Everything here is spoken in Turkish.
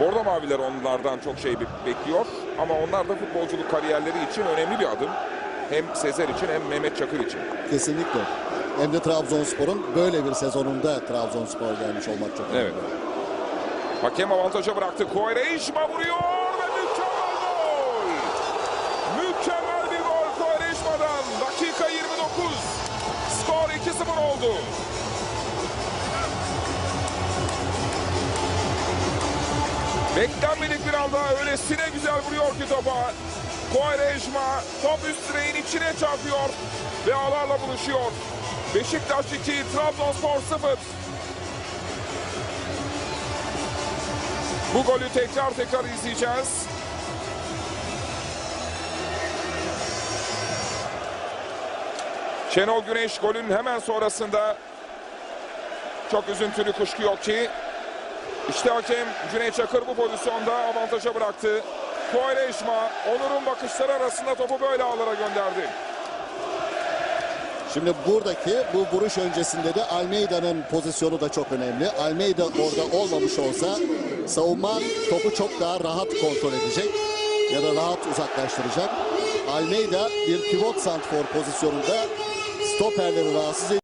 Bordo Maviler onlardan çok şey be- bekliyor. Ama onlar da futbolculuk kariyerleri için önemli bir adım. Hem Sezer için hem Mehmet Çakır için. Kesinlikle. Hem de Trabzonspor'un böyle bir sezonunda Trabzonspor gelmiş olmak çok önemli. Evet. Hakem avantaja bıraktı. Koyrejma vuruyor ve mükemmel gol. Mükemmel bir gol Koyrejma'dan. Dakika 29. Skor 2-0 oldu. Beklenmedik bir anda öylesine güzel vuruyor ki topa. Koyrejma top üst direğin içine çarpıyor ve ağlarla buluşuyor. Beşiktaş 2, Trabzonspor 0. Bu golü tekrar tekrar izleyeceğiz. Şenol Güneş golün hemen sonrasında çok üzüntülü kuşku yok ki. İşte hakem Cüneyt Çakır bu pozisyonda avantaja bıraktı. Koyrejma Onur'un bakışları arasında topu böyle ağlara gönderdi. Şimdi buradaki bu vuruş öncesinde de Almeida'nın pozisyonu da çok önemli. Almeida orada olmamış olsa savunma topu çok daha rahat kontrol edecek ya da rahat uzaklaştıracak. Almeida bir pivot santfor pozisyonunda stoperleri rahatsız ediyor.